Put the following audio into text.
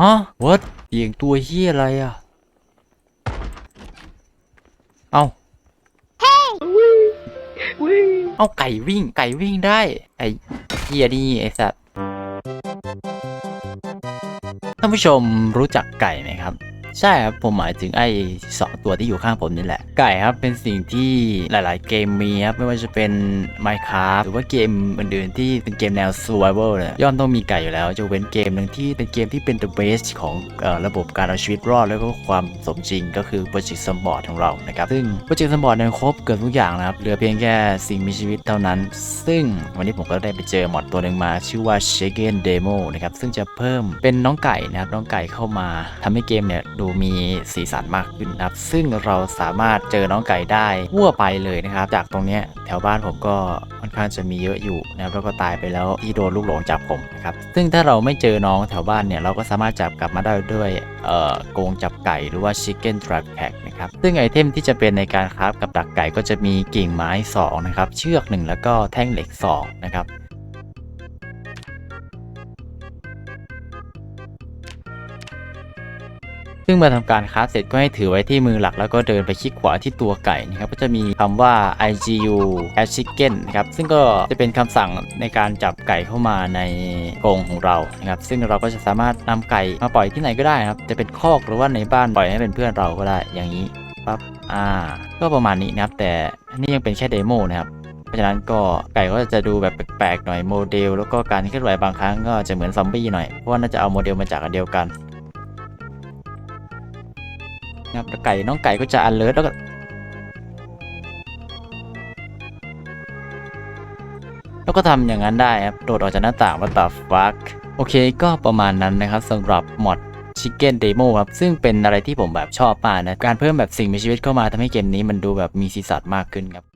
ฮะวัดเสียงตัวเฮียอะไรอะ เอาเอาไก่วิ่งไก่วิ่งได้ ไอ้เฮียนี่ไอ้สัตว์ท่านผู้ชมรู้จักไก่ไหมครับ ใช่ครับ ผมหมายถึงไอ้สองตัวที่อยู่ข้างผมนี่แหละ ไก่ครับเป็นสิ่งที่หลาย ๆ เกมมีครับ ไม่ว่าจะเป็น Minecraft หรือว่าเกมอื่น ๆ ที่เป็นเกมแนว Survival เนี่ยย่อมต้องมีไก่อยู่แล้วจะเว้นเกมหนึ่งที่เป็นเกมที่เป็น the best ของออระบบการเอาชีวิตรอดแล้วก็ความสมจริงก็คือ Project s m b o r d ของเรานะครับซึ่ง Project s m b o r d เนี่ยครบเกือบทุกอย่างนะครับเหลือเพียงแค่สิ่งมีชีวิตเท่านั้น ซึ่งวันนี้ผมก็ได้ไปเจอมอดตัวหนึ่งมา ชื่อว่า Shaken Demo นะครับซึ่งจะเพิ่มเป็นน้องไก่นะครับน้องไก่เข้ามาทำให้เกมเนี่ยดูมีสีสันมากขึ้นนะครับ ซึ่งเราสามารถเจอน้องไก่ได้ทั่วไปเลยนะครับ จากตรงเนี้ยแถวบ้านผมก็ค่อนข้างจะมีเยอะอยู่นะครับแล้วก็ตายไปแล้วที่โดนลูกหลงจับผมนะครับซึ่งถ้าเราไม่เจอน้องแถวบ้านเนี่ยเราก็สามารถจับกลับมาได้ด้วยเอ่อกงจับไก่หรือว่า Chicken Trap Pack นะครับซึ่งไอเทมที่จะเป็นในการคราฟกับดักไก่ก็จะมีกิ่งไม้2นะครับเชือก 1 แล้วก็แท่งเหล็ก2นะครับ ซึ่งเมื่อทำการคราฟเสร็จก็ให้ถือไว้ที่มือหลัก แล้วก็เดินไปคลิกขวาที่ตัวไก่นะครับก็จะมีคำว่า IGU a chicken นะครับซึ่งก็จะเป็นคำสั่งในการจับไก่เข้ามาในกรงของเรานะครับซึ่งเราก็จะสามารถนำไก่มาปล่อยที่ไหนก็ได้นะครับจะเป็นคอกหรือว่าในบ้านปล่อยให้เป็นเพื่อนเราก็ได้อย่างนี้ปั๊บอ่า ก็ประมาณนี้นะครับ แต่นี่ยังเป็นแค่เดโมนะครับเพราะฉะนั้นก็ไก่ก็จะดูแบบแปลกๆหน่อยโมเดล แล้วก็การเคลื่อนไหวบางครั้งก็จะเหมือนซอมบี้หน่อยเพราะว่าน่าจะเอาโมเดลมาจากอันเดียวกัน นะครับแล้วไก่น้องไก่ก็จะอันเลิศแล้วก็แล้วก็ทำอย่างนั้นได้ครับ โดดออกจากหน้าต่างมาตัดฟักโอเคก็ประมาณนั้นนะครับสำหรับมอดชิคเก้นเดโมครับ ซึ่งเป็นอะไรที่ผมแบบชอบมากนะ การเพิ่มแบบสิ่งมีชีวิตเข้ามาทำให้เกมนี้มันดูแบบมีสีสันมากขึ้นครับ